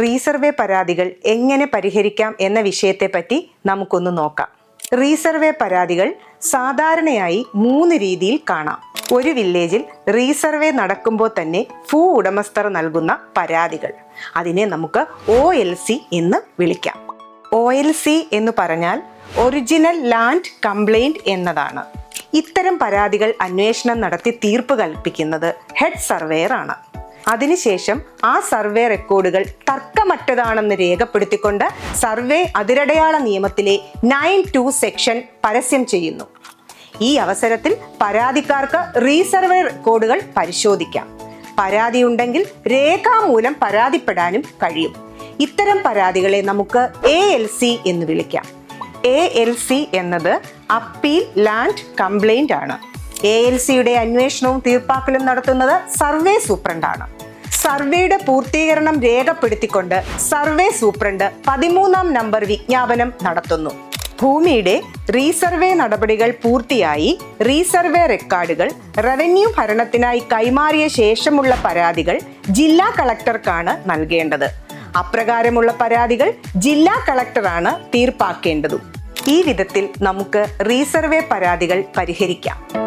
Resurvey പരാതികൾ എങ്ങനെ പരിഹരിക്കാം എന്ന വിഷയത്തെപ്പറ്റി നമുക്കൊന്ന് നോക്കാം. റീസർവേ പരാതികൾ സാധാരണയായി മൂന്ന് രീതിയിൽ കാണാം. ഒരു വില്ലേജിൽ റീസർവേ നടക്കുമ്പോൾ തന്നെ ഭൂ ഉടമസ്ഥർ നൽകുന്ന പരാതികൾ. അതിനെ നമുക്ക് ഒ എൽ സി എന്ന് വിളിക്കാം. ഒ എൽ സി എന്ന് പറഞ്ഞാൽ ഒറിജിനൽ ലാൻഡ് കംപ്ലൈന്റ് എന്നതാണ്. ഇത്തരം പരാതികൾ അന്വേഷണം നടത്തി തീർപ്പ് കൽപ്പിക്കുന്നത് ഹെഡ് സർവേയർ ആണ്. അതിനുശേഷം ആ സർവേ റെക്കോർഡുകൾ തർക്കമറ്റതാണെന്ന് രേഖപ്പെടുത്തിക്കൊണ്ട് സർവേ അതിരടയാള നിയമത്തിലെ നയൻ ടു സെക്ഷൻ പരസ്യം ചെയ്യുന്നു. ഈ അവസരത്തിൽ പരാതിക്കാർക്ക് റീസർവേ റെക്കോർഡുകൾ പരിശോധിക്കാം. പരാതി ഉണ്ടെങ്കിൽ രേഖാമൂലം പരാതിപ്പെടാനും കഴിയും. ഇത്തരം പരാതികളെ നമുക്ക് എ എൽ സി എന്ന് വിളിക്കാം. എ എൽ സി എന്നത് അപ്പീൽ ലാൻഡ് കംപ്ലൈന്റ് ആണ്. എ എൽ സിയുടെ അന്വേഷണവും തീർപ്പാക്കലും നടത്തുന്നത് സർവേ സൂപ്രണ്ടാണ്. സർവേയുടെ പൂർത്തീകരണം രേഖപ്പെടുത്തിക്കൊണ്ട് സർവേ സൂപ്രണ്ട് പതിമൂന്നാം നമ്പർ വിജ്ഞാപനം നടത്തുന്നു. ഭൂമിയുടെ റീസർവേ നടപടികൾ പൂർത്തിയായി റീസർവേ റെക്കോർഡുകൾ റവന്യൂ ഭരണത്തിനായി കൈമാറിയ ശേഷമുള്ള പരാതികൾ ജില്ലാ കളക്ടർക്കാണ് നൽകേണ്ടത്. അപ്രകാരമുള്ള പരാതികൾ ജില്ലാ കളക്ടറാണ് തീർപ്പാക്കേണ്ടതും. ഈ വിധത്തിൽ നമുക്ക് റീസർവേ പരാതികൾ പരിഹരിക്കാം.